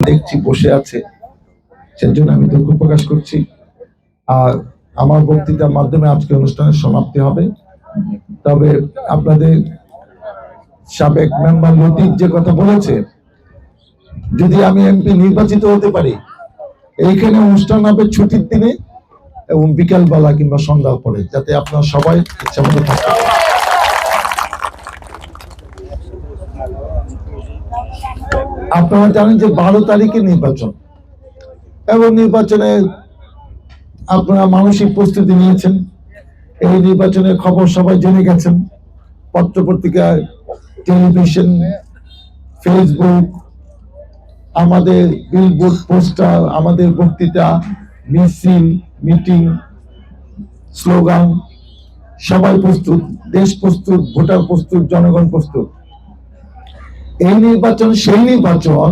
দেখছি, বসে আছে। সেজন্য আমি দুঃখ প্রকাশ করছি। আর আমার বক্তৃতার মাধ্যমে আজকে অনুষ্ঠানের সমাপ্তি হবে। তবে আপনাদের সাবেক মেম্বার লতিফ যে কথা বলেছে, যদি আমি এমপি নির্বাচিত হতে পারি, এইখানে অনুষ্ঠান হবে ছুটির দিনে, এবং বিকাল বেলা কিংবা সন্ধ্যার পরে, যাতে আপনারা সবাই ইচ্ছা মতো থাকতে পারেন। আপনারা জানেন যে বারো তারিখে নির্বাচন। এবং নির্বাচনে আপনারা মানসিক প্রস্তুতি নিয়েছেন। এই নির্বাচনের খবর সবাই জেনে গেছেন। পত্র পত্রিকায় টেলিভিশন, ফেসবুক, আমাদের বিলবোর্ড পোস্টার আমাদের বক্তৃতা, মিছিল, মিটিং, স্লোগান, সবাই প্রস্তুত, দেশ প্রস্তুত, ভোটার প্রস্তুত, জনগণ প্রস্তুত। এই নির্বাচন, সেই নির্বাচন,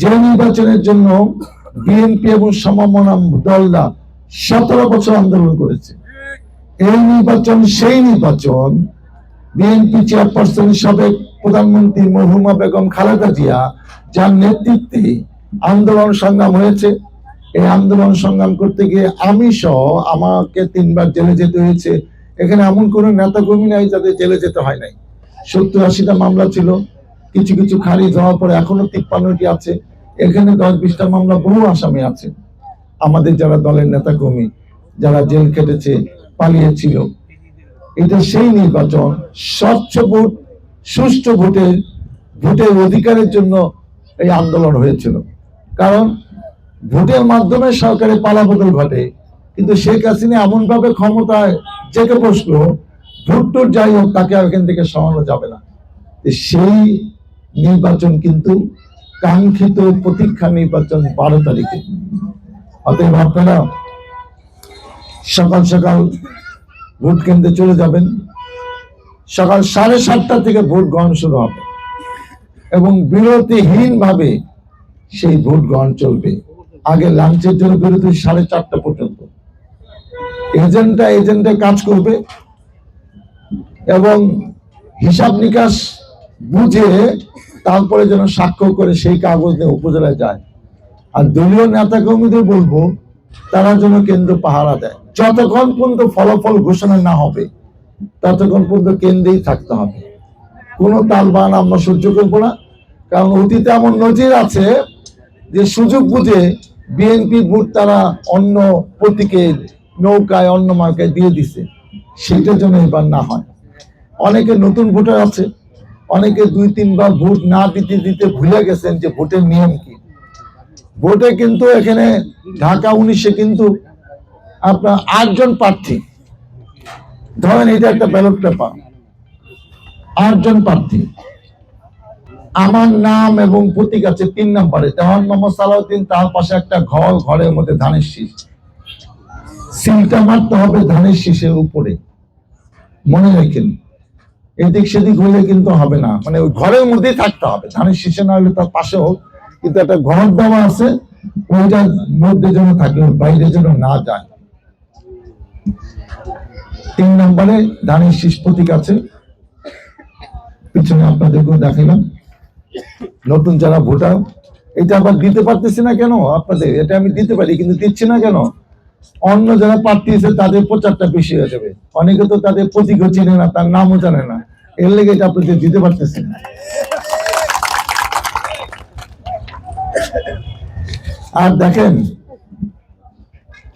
যে নির্বাচনের জন্য বিএনপি এবং সমমনা দলরা সতেরো বছর আন্দোলন করেছে। এই নির্বাচন, সেই নির্বাচন বিএনপি চেয়ারপারসন সাবেক প্রধানমন্ত্রী মরহুমা বেগম খালেদা জিয়া যার নেতৃত্বে আন্দোলন সংগ্রাম হয়েছে। এই আন্দোলন সংগ্রাম করতে গিয়ে আমি সহ আমাকে তিনবার জেলে যেতে হয়েছে। এখানে এমন কোন নেতা কর্মী নাই যাদের জেলে যেতে হয় নাই। সত্তর আশিটা মামলা ছিল। কিছু কিছু খারিজ হওয়ার পরে এখনও তিপ্পান্নটি আছে। এখানে দশ বিশটা মামলা বহু আসামি আছে। আমাদের যারা দলের নেতা কর্মী যারা জেল কেটেছে, পালিয়েছিল, এটা সেই নির্বাচন স্বচ্ছ ভোট, সুষ্ঠু ভোটের ভোটের অধিকারের জন্য এই আন্দোলন হয়েছিল। কারণ ভোটের মাধ্যমে সরকারের পালাবদল ঘটে, কিন্তু শেখ হাসিনা এমন ভাবে ক্ষমতায় জেগে বসল, ভোট টোট যাই হোক, তাকে আর এখান থেকে সরানো যাবে না। সেই নির্বাচন কিন্তু কাঙ্ক্ষিত প্রতীক্ষা নির্বাচন বারো তারিখে। অতএব আপনারা সকাল সকাল ভোট কেন্দ্রে চলে যাবেন। সকাল সাড়ে সাতটা থেকে ভোট গ্রহণ শুরু হবে এবং বিরতিহীন ভাবে সেই ভোট গ্রহণ চলবে। আগে লাঞ্চের জন্য বিরতি সাড়ে চারটা পর্যন্ত। এজেন্টটা এজেন্টে কাজ করবে এবং হিসাব নিকাশ বুঝে তারপরে যেন স্বাক্ষর করে সেই কাগজ নিয়ে উপজেলায় যায়। আর দলীয় নেতা কর্মীদের বলব, তারা যেন কেন্দ্র পাহারা দেয়। যতক্ষণ পর্যন্ত ফলাফল ঘোষণা না হবে, ততক্ষণ পর্যন্ত কেন্দ্রেই থাকতে হবে। কোনো তালবান আমরা সহ্য করব না। কারণ অতীতে এমন নজির আছে যে সুযোগ বুঝে বিএনপি ভোট তারা অন্য প্রতীকে নৌকায়, অন্য মার্কায় দিয়ে দিছে। সেটা যেন এবার না হয়। অনেকে নতুন ভোটার আছে। অনেকে দুই, তিনবার ভোট না দিতে দিতে ভুলে গেছেন যে ভোটের নিয়ম কি। ভোটে কিন্তু এখানে ঢাকা উনিশে কিন্তু আপনার আটজন প্রার্থী। ধরেন এটা একটা ব্যালট পেপার আটজন প্রার্থী। আমার নাম এবং প্রতীক আছে তিন নম্বরে। দেওয়ান মোহাম্মদ সালাউদ্দিন, তার পাশে একটা ঘর, ঘরের মধ্যে ধানের শীষ। সিলটা মারতে হবে ধানের শীষের উপরে। মনে রাখেন। এদিক সেদিক হলে কিন্তু হবে না। মানে ওই ঘরের মধ্যেই থাকতে হবে। ধানের শীষে না হলে তার পাশে হোক, কিন্তু একটা ঘর দেওয়া আছে, ওইটার মধ্যে যেন থাকে, বাইরে যেন না যায়। তিন নম্বরে ধানের শীষ প্রতীক আছে। পিছনে আপনাদেরকেও দেখালাম নতুন যারা ভোটার, এটা আবার দিতে পারতেছি না কেন? আপনাদের, এটা আমি দিতে পারি, কিন্তু দিচ্ছি না কেন? অন্য যারা প্রার্থী আছে, তাদের প্রচারটা বেশি হয়ে যাবে। অনেকে তো তাদের প্রতীকও চিনে না, তার নামও জানে না। এর লেগে এটা আপনাদের দিতে পারতেছি না। আর দেখেন,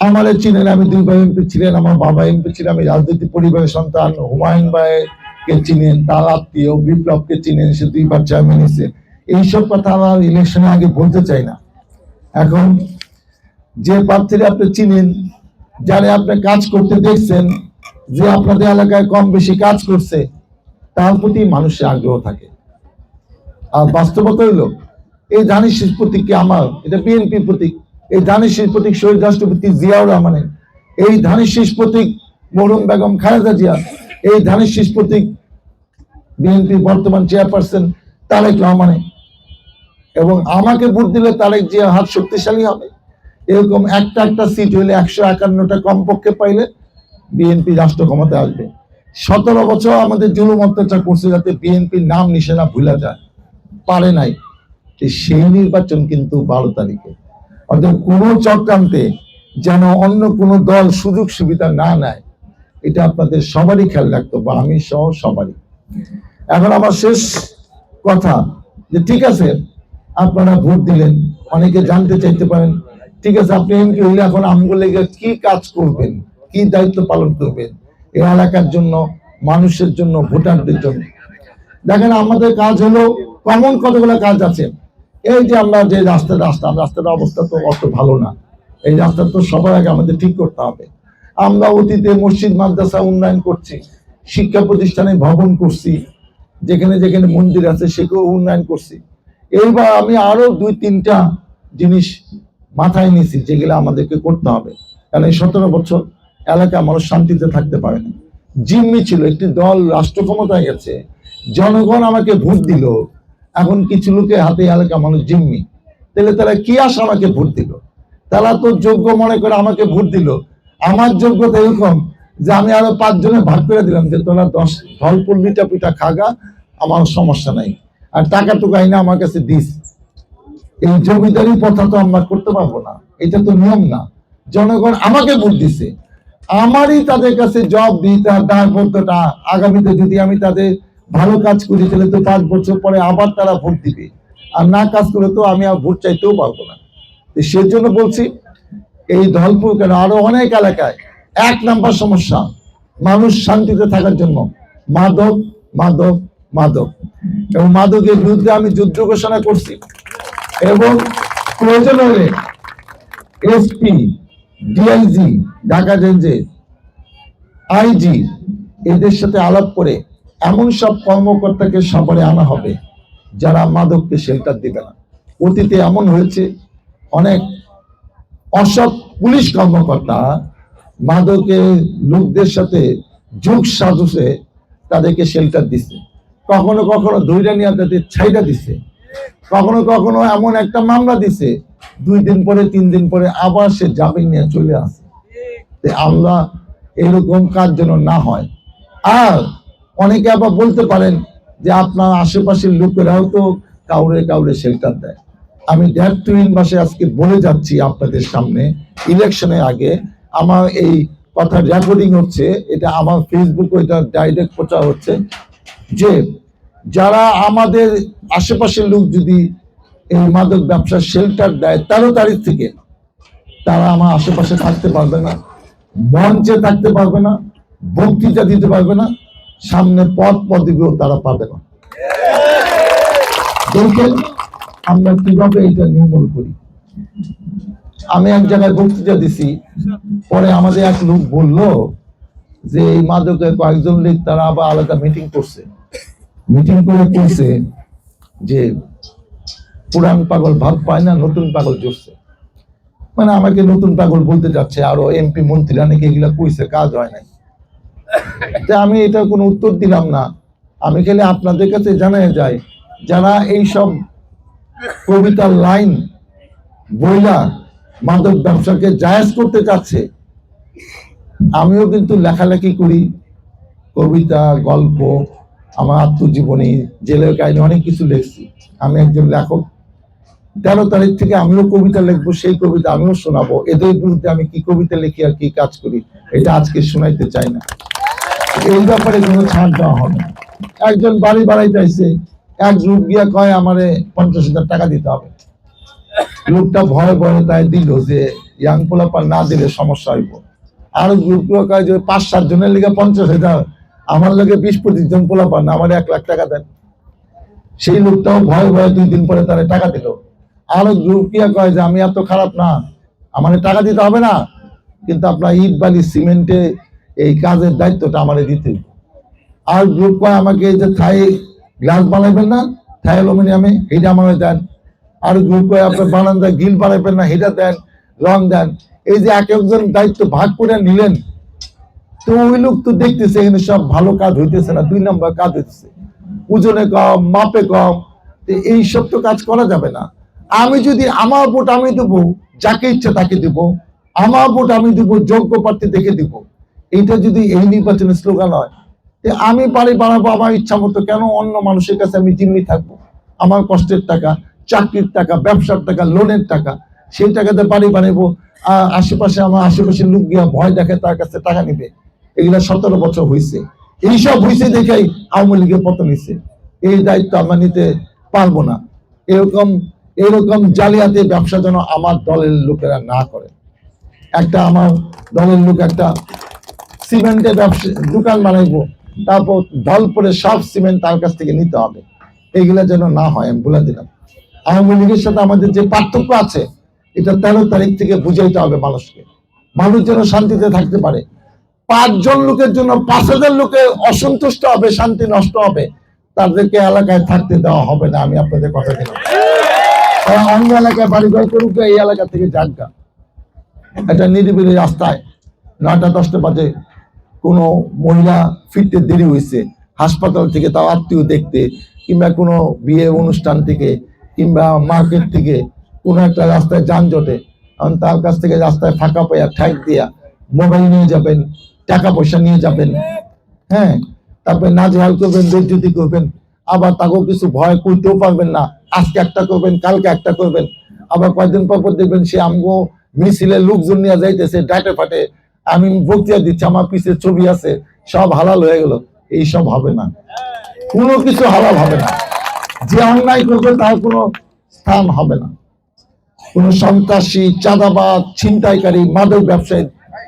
আমার চিনেন, আমি দুই ভাই এমপি ছিলেন, আমার বাবা এমপি ছিলেন, আমি রাজনৈতিক পরিবারের সন্তান, হুমায়ুন ভাইকে চিনেন তার আত্মীয় বিপ্লবকে চিনেন, সে দুইবার চেয়ারম্যান এসে এইসব কথা আমার ইলেকশনে আগে বলতে চাই না। এখন যে প্রার্থীরা আপনি চিনেন, যারা আপনি কাজ করতে দেখছেন, যে আপনাদের এলাকায় কম বেশি কাজ করছে তার প্রতি মানুষের আগ্রহ থাকে। আর বাস্তবতা হইল এই শীষ প্রতীক কি আমার, এটা বিএনপি প্রতীক, এই শীষ প্রতীক শহীদ রাষ্ট্রপতি জিয়াউর রহমানের, এই ধানের শীষ প্রতীক মরুম বেগম খালেদা জিয়া এই ধানের শীষ প্রতীক বিএনপি বর্তমান চেয়ারপারসন তারেক রহমানের। এবং আমাকে ভোট দিলে তারেক জিয়া হাত শক্তিশালী হবে। এরকম একটা একটা সিট হইলে একশো একান্নটা কমপক্ষে পাইলে বিএনপি রাষ্ট্র ক্ষমতায় আসবে। সতেরো বছর আমাদের জুলুম অত্যাচার করছে যাতে বিএনপির নাম নিশানা ভুলা যায়। পারে নাই। সেই নির্বাচন কিন্তু বারো তারিখে। অর্থাৎ কোনো চক্রান্তে যেন অন্য কোনো দল সুযোগ সুবিধা না নেয়, এটা আপনাদের সবারই খেয়াল রাখতে বা আমি সহ সবারই। এখন আমার শেষ কথা যে ঠিক আছে, আপনারা ভোট দিলেন, অনেকে জানতে চাইতে পারেন, ঠিক আছে, আপনি এমপি হইলে এখন আমগুলো কি কাজ করবেন, কি দায়িত্ব পালন করবেন? এই এলাকার জন্য, মানুষের জন্য, ভোটারদের জন্য। দেখেন, আমাদের কাজ হলো কমন কতগুলো কাজ আছে। এই যে আমরা যে রাস্তা রাস্তা রাস্তার অবস্থা তো অত ভালো না। এই রাস্তা তো সবার আগে আমাদের ঠিক করতে হবে। আমরা অতীতে মসজিদ, মাদ্রাসা উন্নয়ন করছি, শিক্ষা প্রতিষ্ঠানে ভবন করছি, যেখানে যেখানে মন্দির আছে সেগুলো উন্নয়ন করছি। এইবার আমি আরও দুই, তিনটা জিনিস মাথায় নিয়েছি যেগুলো আমাদেরকে করতে হবে। কারণ এই সতেরো বছর এলাকা মানুষ শান্তিতে থাকতে পারে না। জিম্মি ছিল, একটি দল রাষ্ট্র ক্ষমতায় গেছে। জনগণ আমাকে ভোট দিল। এখন কিছু লোকের হাতে এলাকা মানুষ জিম্মি। তাহলে তারা কি আস আমাকে ভোট দিল? তারা তো যোগ্য মনে করে আমাকে ভোট দিল। আমার যোগ্যতা এরকম যে আমি আরও পাঁচজনে ভাগ করে দিলাম যে তোরা দশ ফল পল্লিটা পিঠা খাগা আমার সমস্যা নাই। আর টাকা টুকা আইনা আমার কাছে দিস। এই জমিদারি প্রথা তো আমরা করতে পারব না। এটা তো নিয়ম না। জনগণ আমাকে ভোট দিছে। আমারই তাদের কাছে জব দিই দিতে দায়বদ্ধতা আগামীতে যদি আমি তাদের ভালো কাজ করি, তাহলে তো পাঁচ বছর পরে আবার তারা ভোট দিবে। আর না কাজ করে তো আমি আর ভোট চাইতেও পারব না। সেজন্য বলছি, এই ধলপুর কেন? আরও অনেক এলাকায় এক নাম্বার সমস্যা, মানুষ শান্তিতে থাকার জন্য। মাদক মাদক মাদক। এবং মাদকের বিরুদ্ধে আমি যুদ্ধ ঘোষণা করছি। এবং প্রয়োজন হলে এসপি ডিআইজি ঢাকা রেঞ্জে আইজি এদের সাথে আলাপ করে এমন সব কর্মকর্তাকে সবারে আনা হবে যারা মাদককে শেল্টার দিবে না। অতীতে এমন হয়েছে, অনেক অসৎ পুলিশ কর্মকর্তা মাদকে লোকদের সাথে যোগ সাজসে তাদেরকে শেল্টার দিছে। কখনো কখনো ধৈর্য নিয়ে তাদের ছাইটা দিছে। কখনো কখনো এমন একটা মামলা দিছে, দুই দিন পরে, তিন দিন পরে আবার সে জামিন নিয়ে চলে আসে। আমরা এরকম কাজ যেন না হয়। আর অনেকে আবার বলতে পারেন যে আপনার আশেপাশের লোকেরাও তো কাউরে কাউরে শেল্টার দেয়। আমি ড্যাট টুইন মাসে আজকে বলে যাচ্ছি আপনাদের সামনে, ইলেকশনের আগে আমার এই কথা রেকর্ডিং হচ্ছে, এটা আমার ফেসবুকে এটা ডাইরেক্ট প্রচার হচ্ছে যে যারা আমাদের আশেপাশের লোক যদি এই মাদক ব্যবসার শেল্টার দেয় তেরো তারিখ থেকে, তারা আমার আশেপাশে থাকতে পারবে না, মঞ্চে থাকতে পারবে না, বক্তৃতা দিতে পারবে না, সামনে পথ পদবিও তারা পাবে না। দেখেন, আমরা কীভাবে এটা নির্মূল করি। আমি এক জায়গায় বক্তৃতা দিছি, পরে আমাদের এক লোক বলল যে এই মাদকের কয়েকজন লোক তারা আবার আলাদা মিটিং করছে। মিটিং করে করছে যে পুরান পাগল ভাব পায় না, নতুন পাগল জুড়ছে মানে আমাকে নতুন পাগল বলতে যাচ্ছে, আরও এমপি মন্ত্রীরা নাকি এগুলা কইছে, কাজ হয় নাই। তা আমি এটা কোনো উত্তর দিলাম না। আমি খালি আপনাদের কাছে জানাই যায় যারা এই সব কবিতার লাইন বইলা মাদক ব্যবসাকে জায়েজ করতে চাচ্ছে, আমিও কিন্তু লেখালেখি করি, কবিতা, গল্প আমার আত্মজীবনী, জেলের কাহিনী, অনেক কিছু লিখছি। আমি একজন লেখক। তেরো তারিখ থেকে আমিও কবিতা লিখব, সেই কবিতা আমিও শোনাবো। এদের বিরুদ্ধে আমি কি কবিতা লিখি আর কি কাজ করি, এটা আজকে শোনাইতে চাই না। এই ব্যাপারে কোনো ছাড় দেওয়া হবে একজন বাড়ি বাড়াই চাইছে এক লোক গিয়া কয়, আমারে পঞ্চাশ হাজার টাকা দিতে হবে। লোকটা ভয়ে ভয়ে তাই দিল যে, ইয়াং পোলাপার না দিলে সমস্যা হইব। আর গ্রুপ কয় যে, পাঁচ সাত জনের লিগে পঞ্চাশ হাজার আমার লোকে বিশ পঁচিশ জন পোলাপার না আমার এক লাখ টাকা দেন। সেই লোকটাও ভয়ে ভয়ে দুই দিন পরে তারা টাকা দিল। আরও গ্রুপ কিয়া যে, আমি এত খারাপ না, আমার টাকা দিতে হবে না, কিন্তু আপনার ইট, বালি, সিমেন্টে এই কাজের দায়িত্বটা আমার দিতে। আর গ্রুপ কয় আমাকে এই যে থাই গ্লাস বানাইবেন না, থাই অ্যালুমিনিয়ামে এটা আমাকে দেন। আর গ্রুপ কয় আপনার বানান দেয় গিল বানাইবেন না এটা দেন, রং দেন। এই যে এক একজন দায়িত্ব ভাগ করে নিলেন তো ওই লোক তো দেখতেছে, এখানে সব ভালো কাজ হইতেছে না, দুই নম্বর কাজ হইতেছে। ওজনে কম, মাপে কম এই সব তো কাজ করা যাবে না। আমি যদি আমার ভোট আমি দেবো, যাকে ইচ্ছা তাকে দেব, আমার ভোট আমি দেব, যোগ্য প্রার্থী দেখে দিব। এইটা যদি এই নির্বাচনের স্লোগান হয় আমি পারি বাড়াবো আমার ইচ্ছা মতো, কেন অন্য মানুষের কাছে আমি জিম্মি থাকব? আমার কষ্টের টাকা, চাকরির টাকা, ব্যবসার টাকা, লোনের টাকা, সেই টাকাতে বাড়ি বানাবো আশেপাশে আমার আশেপাশে লোক গিয়া ভয় দেখে তার কাছে টাকা নিবে। এগুলা সতেরো বছর হয়েছে এইসব হয়েছে দেখেই আওয়ামী লীগের পতন হয়েছে এই দায়িত্ব আমরা নিতে পারব না। এরকম এরকম জালিয়াতি ব্যবসা যেন আমার দলের লোকেরা না করে। একটা আমার দলের লোক একটা সিমেন্টের ব্যবসা, দোকান বানাইবো, তারপর দল পরে সব সিমেন্ট তার কাছ থেকে নিতে হবে। এইগুলা যেন না হয়, আমি বলে দিলাম। আওয়ামী লীগের সাথে আমাদের যে পার্থক্য আছে, এটা তেরো তারিখ থেকে বুঝাইতে হবে মানুষকে। মানুষ যেন শান্তিতে থাকতে পারে। পাঁচজন লোকের জন্য পাঁচ হাজার লোকে অসন্তুষ্ট হবে, শান্তি নষ্ট হবে, তাদেরকে এলাকায় থাকতে দেওয়া হবে না, আমি আপনাদের কথা দিলাম। তারা অন্য এলাকায় বাড়ি ঘর করুক, এই এলাকা থেকে যাজ্ঞা একটা নিরিবিলি রাস্তায় নয়টা, দশটা বাজে কোনো মহিলা ফিরতে দেরি হয়েছে। হাসপাতাল থেকে তাও আত্মীয় দেখতে, কিংবা কোনো বিয়ে অনুষ্ঠান থেকে, কিংবা মার্কেট থেকে কোনো একটা রাস্তায় যানজটে কারণ তার কাছ থেকে রাস্তায় ফাঁকা পাইয়া ঠ্যাক দিয়া মোবাইল নিয়ে যাবেন টাকা পয়সা নিয়ে যাবেন। হ্যাঁ তারপরে নাজেহাল করবেন বেজ্জতি করবেন। আবার তাকেও কিছু ভয় করতেও পারবেন না। আজকে একটা করবেন, কালকে একটা করবেন। আবার কয়েকদিন পর পর দেখবেন সে আমগো মিছিলে লোকজন নিয়ে যাইতেছে ডাটে ফাটে। আমি বক্তৃতা দিচ্ছি, আমার পিছে ছবি আছে, সব হালাল হয়ে গেল। এই সব হবে না। কোনো কিছু হালাল হবে না। যে অন্যায় করবে তার কোনো স্থান হবে না। কোন সন্ত্রাসী চাঁদাবাদ ছিনতাইকারী, মাদক ব্যবসায়ী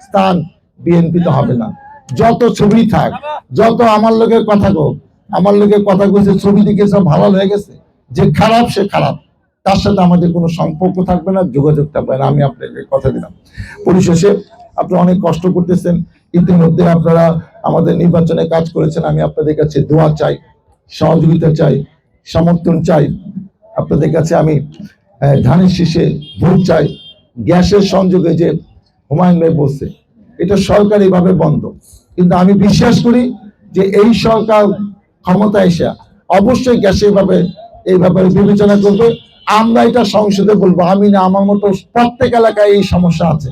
স্থান বিএনপিতে হবে না। যত ছবি থাক, যত আমার লোকের কথা গো আমার লোকের কথা কইছে, ছবি দিকে সব ভালো হয়ে গেছে। যে খারাপ, সে খারাপ। তার সাথে আমাদের কোনো সম্পর্ক থাকবে না, যোগাযোগ থাকবে না। আমি আপনাকে কথা দিলাম। পরিশেষে আপনি অনেক কষ্ট করতেছেন। ইতিমধ্যে আপনারা আমাদের নির্বাচনে কাজ করেছেন। আমি আপনাদের কাছে দোয়া চাই, সহযোগিতা চাই, সমর্থন চাই। আপনাদের কাছে আমি ধানের শীষে ভোট চাই। গ্যাসের সংযোগে যে হুমায়ুন ভাই বলছে এটা সরকারিভাবে বন্ধ। কিন্তু আমি বিশ্বাস করি যে এই সরকার ক্ষমতা এসে অবশ্যই গ্যাসের ভাবে এই ব্যাপারে বিবেচনা করবে। আমরা এটা সংসদে বলব, আমি না, আমার মতো প্রত্যেক এলাকায় এই সমস্যা আছে।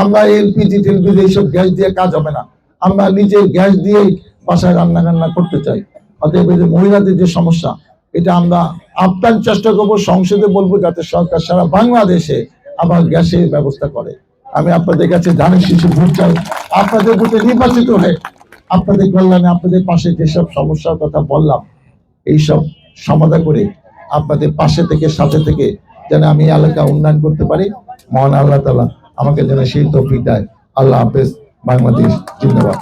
আমরা এলপিজি টেলপিজি এইসব গ্যাস দিয়ে কাজ হবে না। আমরা নিজে গ্যাস দিয়েই বাসায় রান্না বান্না করতে চাই। অতএব এই যে মহিলাদের যে সমস্যা, এটা আমরা আপ্রাণ চেষ্টা করব, সংসদে বলব যাতে সরকার সারা বাংলাদেশে আবার গ্যাসের ব্যবস্থা করে। আমি আপনাদের কাছে ধানের শিশু ভোট চাই। আপনাদের ভোটে নির্বাচিত হয়ে আপনাদের কল্যাণে আপনাদের পাশে যেসব সমস্যার কথা বললাম, এইসব সমাধা করে আপনাদের পাশে থেকে, সাথে থেকে যেন আমি এলাকা উন্নয়ন করতে পারি। মহান আল্লাহ তালা আমাকে যেন সেই তফিক দেয়। আল্লাহ হাফেজ, বাংলাদেশ জিন্দাবাদ।